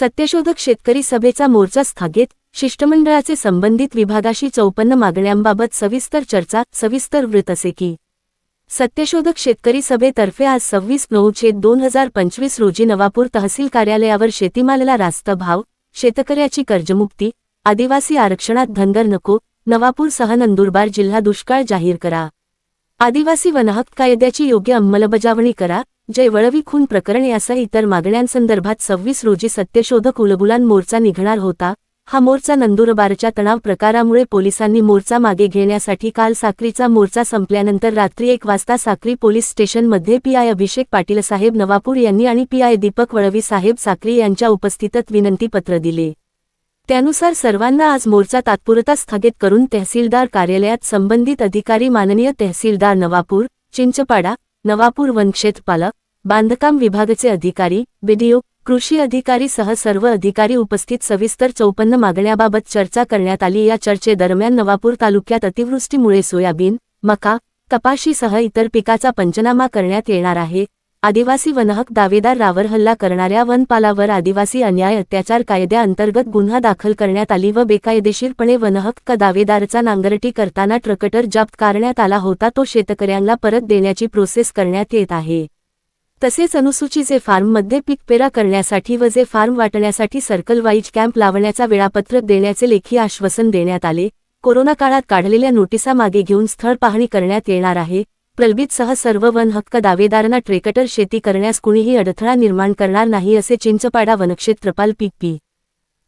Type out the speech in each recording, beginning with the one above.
सत्यशोधक शेतकरी सभेचा मोर्चा स्थगित शिष्टमंडळाचे संबंधित विभागाशी चौपन्न मागण्यांबाबत सविस्तर चर्चा सविस्तर वृत्त असे की सत्यशोधक शेतकरी सभेतर्फे आज सव्वीस नऊ छेद दोन हजार पंचवीस रोजी नवापूर तहसील कार्यालयावर शेतीमालाला रास्त भाव शेतकऱ्याची कर्जमुक्ती आदिवासी आरक्षणात धनगर नको नवापूर सह नंदुरबार जिल्हा दुष्काळ जाहीर करा. आदिवासी वनहक्क कायद्याची योग्य अंमलबजावणी करा जयवळवी खून प्रकरण यासह इतर मागण्यांसंदर्भात सव्वीस रोजी सत्यशोधक उलगुलान मोर्चा निघणार होता हा मोर्चा नंदुरबारच्या तणाव प्रकारामुळे पोलिसांनी मोर्चा मागे घेण्यासाठी काल साक्रीचा मोर्चा संपल्यानंतर रात्री एक वाजता साक्री पोलीस स्टेशनमध्ये पीआय अभिषेक पाटील साहेब नवापूर यांनी आणि पीआय दीपक वळवी साहेब साक्री यांच्या उपस्थितीत विनंतीपत्र दिले. त्यानुसार सर्वांना आज मोर्चा तात्पुरता स्थगित करून तहसीलदार कार्यालयात संबंधित अधिकारी माननीय तहसीलदार नवापूर चिंचपाडा नवापूर वनक्षेत्रपालक बांधकाम विभागाचे अधिकारी बीडीओ कृषी अधिकारी सह सर्व अधिकारी उपस्थित सविस्तर चौपन्न मागण्याबाबत चर्चा करण्यात आली. या चर्चेदरम्यान नवापूर तालुक्यात अतिवृष्टीमुळे सोयाबीन मका कपाशीसह इतर पिकाचा पंचनामा करण्यात येणार आहे. आदिवासी वनहक दावेदार रावर हल्ला करणाऱ्या वनपालावर आदिवासी अन्याय अत्याचार कायद्याअंतर्गत गुन्हा दाखल करण्यात आली व बेकायदेशीरपणे वनहक्क दावेदारचा नांगरटी करताना ट्रकटर जप्त करण्यात आला होता तो शेतकऱ्यांना परत देण्याची प्रोसेस करण्यात येत आहे. तसेच अनुसूचीचे फार्ममध्ये पीक पेरा करण्यासाठी व जे फार्म वाटण्यासाठी सर्कल वाईज कॅम्प लावण्याचा वेळापत्रक देण्याचे लेखी आश्वासन देण्यात आले. कोरोना काळात काढलेल्या नोटिसा मागे घेऊन स्थळ पाहणी करण्यात येणार आहे. प्रलबितसह सर्व वन हक्क दावेदारांना ट्रेकटर शेती करण्यास कुणीही अडथळा निर्माण करणार नाही असे चिंचपाडा वनक्षेत्रपाल पीक पी.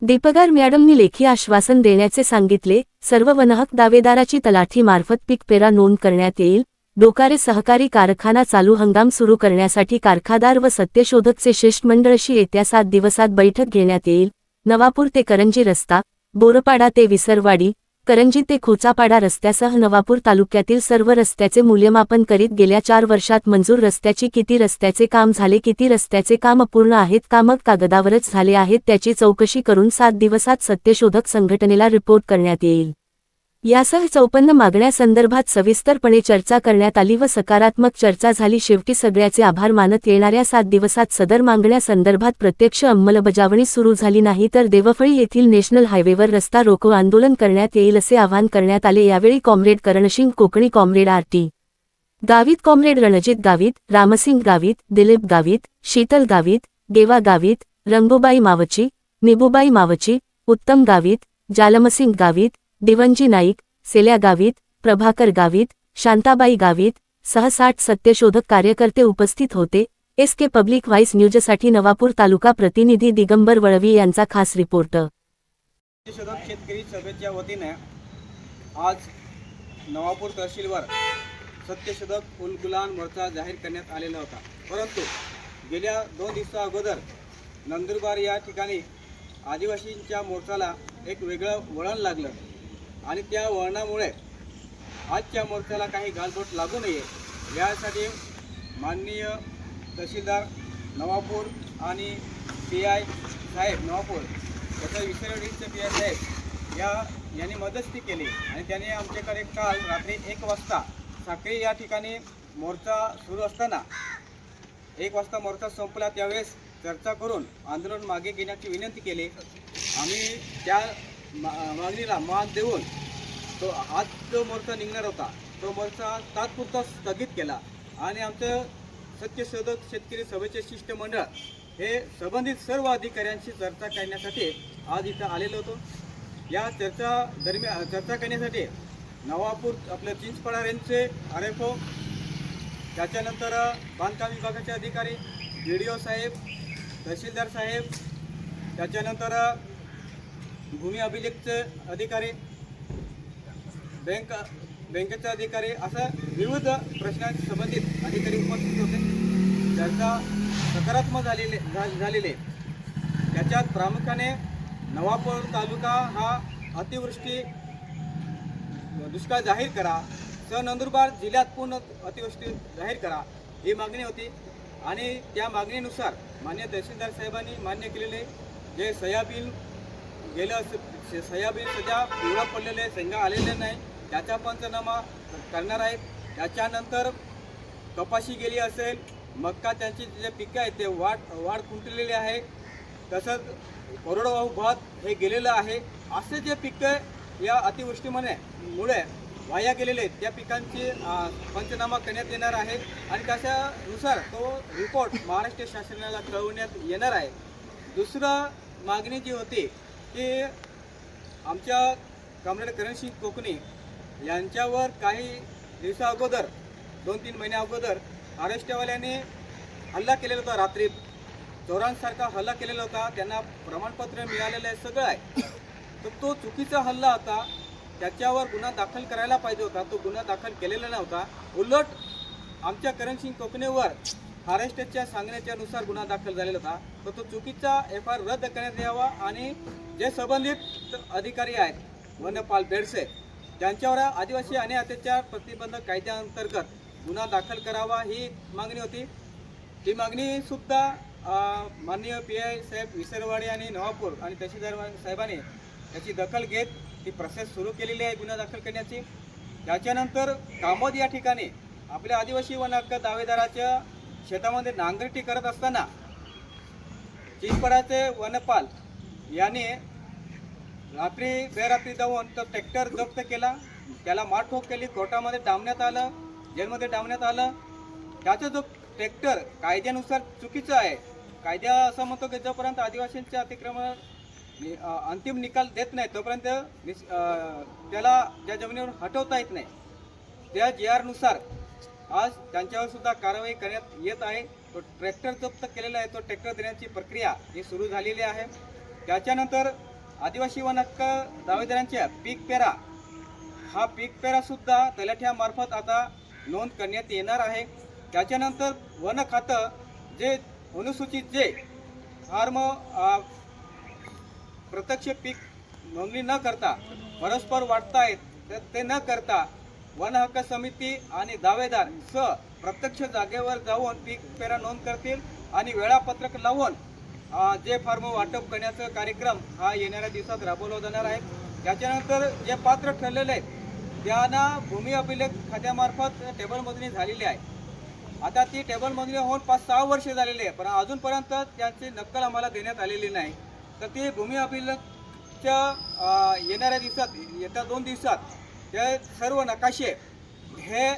दीपगार मॅडमनी लेखी आश्वासन देण्याचे सांगितले सर्व वनहक दावेदाराची तलाठी मार्फत पीक पेरा नोंद करण्यात येईल डोकारे सहकारी कारखाना चालू हंगाम सुरू करण्यासाठी कारखादार व सत्यशोधकचे शिष्टमंडळशी येत्या सात दिवसात बैठक घेण्यात येईल नवापूर ते करंजी रस्ता बोरपाडा ते विसरवाडी करंजी ते खोचापाडा रस्त्यासह नवापूर तालुक्यातील सर्व रस्त्याचे मूल्यमापन करीत गेल्या चार वर्षात मंजूर रस्त्याची किती रस्त्याचे काम झाले किती रस्त्याचे काम अपूर्ण आहेत का मग कागदावरच झाले आहेत त्याची चौकशी करून सात दिवसात सत्यशोधक संघटनेला रिपोर्ट करण्यात येईल. यासह चौपन्न मागण्यासंदर्भात सविस्तरपणे चर्चा करण्यात आली व सकारात्मक चर्चा झाली. शेवटी सगळ्याचे आभार मानत येणाऱ्या सात दिवसात सदर मागण्यासंदर्भात प्रत्यक्ष अंमलबजावणी सुरू झाली. नाही तर देवफळी येथील नॅशनल हायवेवर रस्ता रोको आंदोलन करण्यात येईल असे आवाहन करण्यात आले. यावेळी comrade Karansing Kokani comrade R Gavit comrade Ranjit Gavit Ramsing Gavit Dilip Gavit Sheetal Gavit Deva Gavit Rangobai Mavchi निबुबाई Mavchi उत्तम गावित जालमसिंग गावित दिवंजी नाईक सेल्या गावित प्रभाकर गावित शांताबाई गावित सहसाठ सत्यशोधक कार्यकर्ते उपस्थित होते. एस के पब्लिक व्हाईस न्यूजसाठी नवापूर तालुका प्रतिनिधी दिगंबर वळवी यांचा खास रिपोर्ट. सत्यशोधक शेतकरी सभेच्या वतीने आज नवापूर तहसीलवर सत्यशोधक उलगुलान मोर्चा जाहीर करण्यात आलेला होता. परंतु गेल्या दोन दिवसा अगोदर नंदुरबार या ठिकाणी आदिवासींच्या मोर्चाला एक वेगळं वळण लागलं. आणि त्या वळणामुळे आजच्या मोर्चाला काही गालबोट लागू नये. यासाठी माननीय तहसीलदार नवापूर आणि पी आय साहेब नवापूर त्याचा विसरवडीचे पी आय साहेब या यांनी मदतही केली आणि त्याने आमच्याकडे काल रात्री एक वाजता साखळी या ठिकाणी मोर्चा सुरू असताना एक वाजता मोर्चा संपला त्यावेळेस चर्चा करून आंदोलन मागे घेण्याची विनंती केली. आम्ही त्या मा मागणीला मान देऊन तो आज जो मोर्चा निघणार होता. तो मोर्चा तात्पुरता स्थगित केला. आणि आमचं सत्यशोधक शेतकरी सभेचे शिष्टमंडळ हे संबंधित सर्व अधिकाऱ्यांशी चर्चा करण्यासाठी आज इथं आलेलो होतो. या चर्चा दरम्यान चर्चा करण्यासाठी नवापूर आपलं चिंचपडा रेंजचे आर एफ ओ त्याच्यानंतर बांधकाम विभागाचे अधिकारी बी डी ओ साहेब तहसीलदार साहेब त्याच्यानंतर भूमी अभिलेखचे अधिकारी बँक बँकेचे अधिकारी असं विविध प्रश्नांशी संबंधित अधिकारी उपस्थित होते. चर्चा सकारात्मक झालेले झालेले. त्याच्यात प्रामुख्याने नवापूर तालुका हा अतिवृष्टी दुष्काळ जाहीर करा. तर नंदुरबार जिल्ह्यात पूर्ण अतिवृष्टी जाहीर करा ही मागणी होती. आणि त्या मागणीनुसार मान्य तहसीलदार साहेबांनी मान्य केलेले जे सयाबीन गेलं स- सोयाबीन सध्या पिवळा पडलेले शेंगा आलेले नाही. त्याचा पंचनामा करणार आहेत त्याच्यानंतर कपाशी गेली असेल मक्का त्यांची जे पिकं आहेत ते वाढ वाढ खुंटलेली आहे. तसंच कोरडवाहू भात हे गेलेलं आहे. असे जे पिकं या अतिवृष्टीमुळे मुळे वाया गेलेले आहेत त्या पिकांची पंचनामा करण्यात येणार आहे. आणि त्याच्यानुसार तो रिपोर्ट महाराष्ट्र शासनाला कळवण्यात येणार आहे. दुसरं मागणी जी होती की आमच्या कॉम्रेड करणसिंग कोकणी यांच्यावर काही दिवसा अगोदर दोन तीन महिन्या अगोदर आरेस्टवाल्याने हल्ला केलेला होता रात्री. चोरांसारखा हल्ला केलेला होता. त्यांना प्रमाणपत्र मिळालेलं आहे सगळं आहे. तर तो चुकीचा हल्ला होता. त्याच्यावर गुन्हा दाखल करायला पाहिजे होता. तो गुन्हा दाखल केलेला नव्हता. उलट आमच्या करणसिंग कोकणेवर महाराष्ट्राच्या सांगण्याच्या नुसार गुन्हा दाखल झालेला होता. तर तो चुकीचा एफ आय आर रद्द करण्यात यावा आणि जे संबंधित अधिकारी आहेत वनपाल बेडसे त्यांच्यावर आदिवासी आणि अत्याचार प्रतिबंधक कायद्याअंतर्गत गुन्हा दाखल करावा ही मागणी होती. ती मागणी सुद्धा माननीय पी आय साहेब विसरवाडे आणि नवापूर आणि तहसीलदार साहेबांनी त्याची दखल घेत ती प्रोसेस सुरू केलेली आहे गुन्हा दाखल करण्याची. त्याच्यानंतर कामोद या ठिकाणी आपल्या आदिवासी वन हक्क दावेदाराच्या शेतामध्ये नांगरटी करत असताना चिंचपडाचे वनपाल याने रात्री बेरात्री जाऊन तो ट्रॅक्टर जप्त केला. त्याला मारठोक केली. कोर्टामध्ये डांबण्यात आलं. जेलमध्ये डांबण्यात आलं. त्याचा जो ट्रॅक्टर कायद्यानुसार चुकीचं आहे कायद्या असं म्हणतो की जोपर्यंत आदिवासींचे अतिक्रमण नि- अंतिम निकाल देत नाही तोपर्यंत निस- त्याला त्या जमिनीवर हटवता येत नाही. त्या जी आरनुसार आज त्यांच्यावर सुद्धा कारवाई करण्यात येत आहे. तो ट्रॅक्टर जप्त केलेला आहे. तो ट्रॅक्टर देण्याची प्रक्रिया ही सुरू झालेली आहे. त्याच्यानंतर आदिवासी वन हक्क दावेदारांच्या पीक पेरा हा पीक पेरासुद्धा तलाठ्यामार्फत आता नोंद करण्यात येणार आहे. त्याच्यानंतर वन खातं जे अनुसूचित जे फार्म प्रत्यक्ष पीक नोंदणी न करता परस्पर वाटतायत तर ते न करता वन हक्क समिती आणि दावेदार स प्रत्यक्ष जागेवर जाऊन पीक पेरा नोंद करतील आणि वेळापत्रक लावून जे फार्म वाटप करण्याचा कार्यक्रम हा येणाऱ्या दिवसात राबवला जाणार आहे. त्याच्यानंतर जे पात्र ठरलेले आहेत त्यांना भूमी अभिलेख खात्यामार्फत टेबल मोजणी झालेली आहे. आता ती टेबल मोजणी होऊन पाच सहा वर्ष झालेली आहे पण अजूनपर्यंत त्याची नक्कल आम्हाला देण्यात आलेली नाही. तर ती भूमी अभिलेखच्या येणाऱ्या दिवसात येत्या दोन दिवसात त्या सर्व नकाशे हे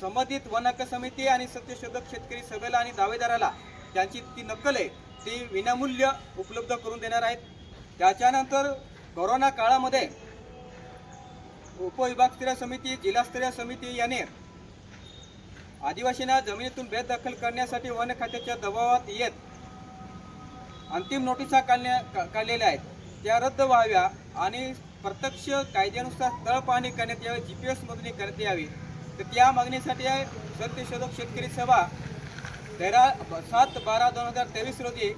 संबंधित वनक समिती आणि सत्यशोधक शेतकरी सभेला आणि दावेदाराला त्यांची ती नक्कल आहे ती विनामूल्य उपलब्ध करून देणार आहेत. त्याच्यानंतर कोरोना काळामध्ये उपविभागस्तरीय समिती जिल्हास्तरीय समिती याने आदिवासींना जमिनीतून बेदखल करण्यासाठी वन खात्याच्या दबावात येत अंतिम नोटिसा काढण्या का- काढलेल्या आहेत. त्या रद्द व्हाव्या आणि प्रत्यक्ष कायद्यानुसार तळ पाहणी करण्यात यावी जी पी एस मोजणी करण्यात यावी. तर त्या मागणीसाठी सत्यशोधक शेतकरी सभा तेरा सात बारा दोन हजार तेवीस रोजी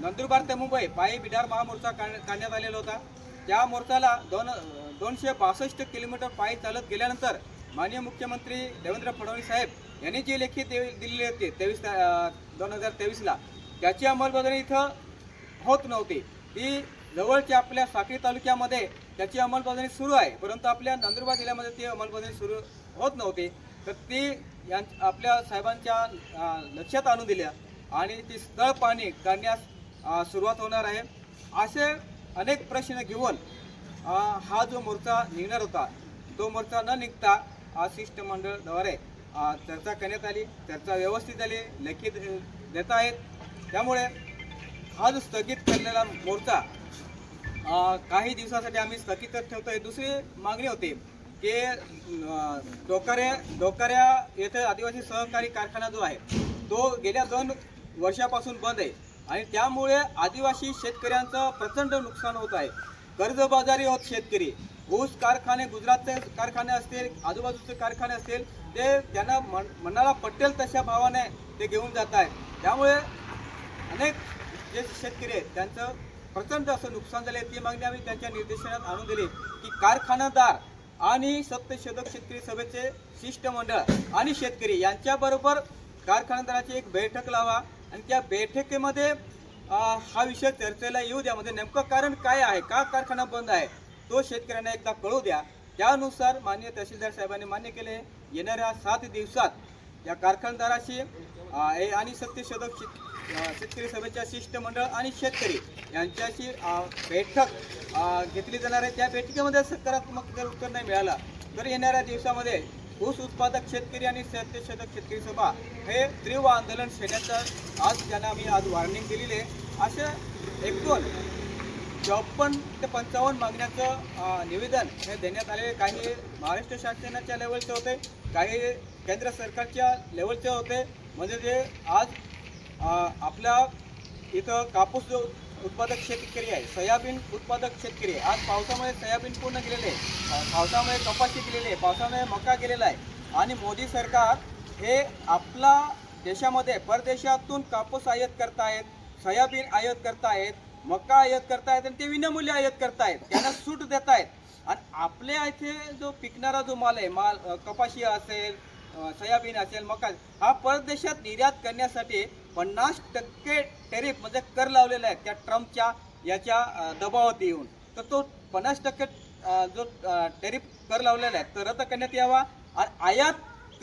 नंदुरबार ते मुंबई पायी बिडार महामोर्चा काढण्यात आलेला होता. त्या मोर्चाला दोन दोनशे बासष्ट किलोमीटर पायी चालत गेल्यानंतर माननीय मुख्यमंत्री देवेंद्र फडणवीस साहेब यांनी जी लेखी दे- दिलेली होती तेवीस दोन हजार तेवीसला त्याची अंमलबजावणी इथं होत नव्हती. ती जवळच्या आपल्या साक्री तालुक्यामध्ये त्याची अंमलबजावणी सुरू आहे. परंतु आपल्या नंदुरबार जिल्ह्यामध्ये ती अंमलबजावणी सुरू होत नव्हती. तर ती यां आपल्या साहेबांच्या लक्षात आणून दिल्या आणि ती स्थळ पाणी करण्यास सुरुवात होणार आहे. असे अनेक प्रश्न घेऊन हा जो मोर्चा निघणार होता तो मोर्चा न निघता आज शिष्टमंडळद्वारे चर्चा करण्यात आली. चर्चा व्यवस्थित झाली. लेखित देत आहेत त्यामुळे हा जो स्थगित केलेला मोर्चा काही दिवसासाठी आम्ही स्थगितच ठेवतोय. दुसरी मागणी होती की डोकऱ्या डोकाऱ्या डोकाऱ्या येथे आदिवासी सहकारी कारखाना जो आहे तो गेल्या दोन वर्षापासून बंद आहे आणि त्यामुळे आदिवासी शेतकऱ्यांचं प्रचंड नुकसान होत आहे. कर्जबाजारी होत शेतकरी. ऊस कारखाने गुजरातचे कारखाने असतील आजूबाजूचे कारखाने असतील ते त्यांना मन मनाला पटेल तशा भावाने ते घेऊन जात आहेत. त्यामुळे अनेक जे शेतकरी आहेत त्यांचं प्रचंड असं नुकसान झाले ती मागणी आम्ही त्यांच्या निर्देशनात आणून दिली की कारखानादार आणि सत्यशोधक शेतकरी सभेचे शिष्टमंडळ आणि शेतकरी यांच्याबरोबर कारखानदाराची एक बैठक लावा आणि त्या बैठकीमध्ये हा विषय चर्चेला येऊ द्या. म्हणजे नेमकं कारण काय आहे? का कारखाना बंद आहे? तो शेतकऱ्यांना एकदा कळू द्या. त्यानुसार माननीय तहसीलदार साहेबांनी मान्य केले येणाऱ्या सात दिवसात या कारखानदाराशी अ, आणि सत्यशोधक शेतकरी सभेच्या शिष्टमंडळ आणि शेतकरी यांच्याशी बैठक घेतली जाणार आहे. त्या बैठकीमध्ये सकारात्मक जर उत्तर नाही मिळालं तर येणाऱ्या दिवसामध्ये ऊस उत्पादक शेतकरी आणि सत्यशोधक शेतकरी सभा हे तीव्र आंदोलन छेडण्याचं आज त्यांना आम्ही आज वॉर्निंग दिलेली आहे. अशा एकूण चौपन्न ते पंचावन्न मागण्याचं निवेदन हे देण्यात आले काही महाराष्ट्र शासनाच्या लेवलचे होते काही केंद्र सरकारच्या लेवलचे होते. म्हणजे जे आज आपल्या इथं कापूस जो उत्पादक शेतकरी आहे सोयाबीन उत्पादक शेतकरी आहे. आज पावसामुळे सोयाबीन पूर्ण गेलेले आहे. पावसामुळे कपाशी गेलेली आहे पावसामुळे मका गेलेला आहे. आणि मोदी सरकार हे आपला देशामध्ये परदेशातून कापूस आयात करतायत सोयाबीन आयात करतायत मका आयात करतायत आणि ते विनामूल्य आयात करतायत. त्यांना सूट देत आहेत आणि आपल्या इथे जो पिकणारा जो माल आहे माल कपाशी असेल सोयाबीन असेल मका हा परदेशात निर्यात करण्यासाठी पन्नास टक्के टेरिफ म्हणजे कर लावलेला आहे त्या ट्रम्पच्या याच्या दबावात येऊन. तर तो पन्नास टक्के जो टेरिफ कर लावलेला आहे तो रद्द करण्यात यावा. आणि आयात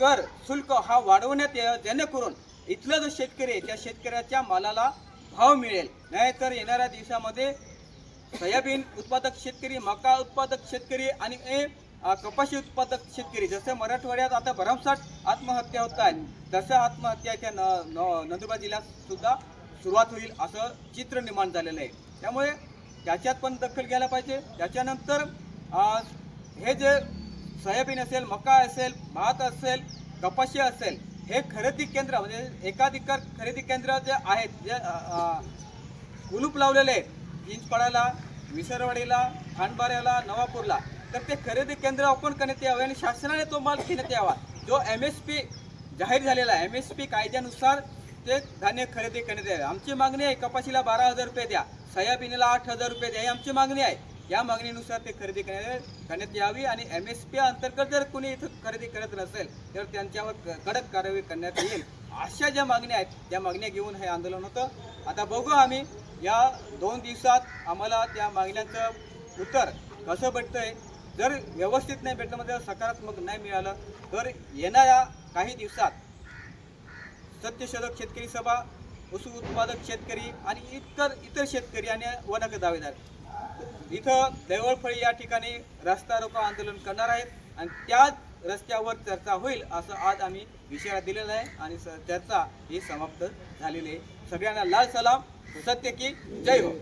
कर शुल्क हा वाढवण्यात यावा जेणेकरून इथला जो शेतकरी आहे त्या शेतकऱ्याच्या मालाला भाव मिळेल. नाहीतर येणाऱ्या दिवसामध्ये सोयाबीन उत्पादक शेतकरी मका उत्पादक शेतकरी आणि ए, कपाशी उत्पादक शेतकरी जसं मराठवाड्यात आता भरमसाठ आत्महत्या होत आहेत तसं आत्महत्या त्या न न- नंदुरबार जिल्ह्यात सुद्धा सुरुवात होईल असं चित्र निर्माण झालेलं आहे. त्यामुळे त्याच्यात पण दखल घ्यायला पाहिजे. त्याच्यानंतर हे जे सोयाबीन असेल मका असेल भात असेल कपाशी असेल हे खरेदी केंद्र म्हणजे एकाधिकार खरेदी केंद्र जे आहेत जे कुलूप लावलेले आहेत इंचपाड्याला विसरवाडीला खांडबाऱ्याला नवापूरला तर ते खरेदी केंद्र ओपन करण्यात यावे आणि शासनाने तो माल घेण्यात यावा. जो एम एस पी जाहीर झालेला आहे एम एस पी कायद्यानुसार ते धान्य खरेदी करण्यात यावे. आमची मागणी आहे कपाशीला बारा हजार रुपये द्या सोयाबीनला आठ हजार रुपये द्या ही आमची मागणी आहे. या मागणीनुसार ते खरेदी करण्यात यावी आणि एम एस पी अंतर्गत जर कोणी इथं खरेदी करत नसेल तर त्यांच्यावर कडक कारवाई करण्यात येईल. अशा ज्या मागण्या आहेत त्या मागण्या घेऊन हे आंदोलन होतं. आता बघू आम्ही या दोन दिवसात आम्हाला त्या मागण्यांचं उत्तर कसं भेटतंय जर व्यवस्थित नाही भेटलं म्हणजे सकारात्मक नाही मिळालं तर येणाऱ्या काही दिवसात सत्यशोधक शेतकरी सभा पशु उत्पादक शेतकरी आणि इतर इतर शेतकरी आणि वनक दावेदार. इथं दैवळफळी या ठिकाणी रस्ता रोको आंदोलन करणार आहेत आणि त्याच रस्त्यावर चर्चा होईल असं आज आम्ही इशारा दिलेला आहे आणि स- चर्चा ही समाप्त झालेली आहे. सगळ्यांना लाल सलाम सत्य की जय हो.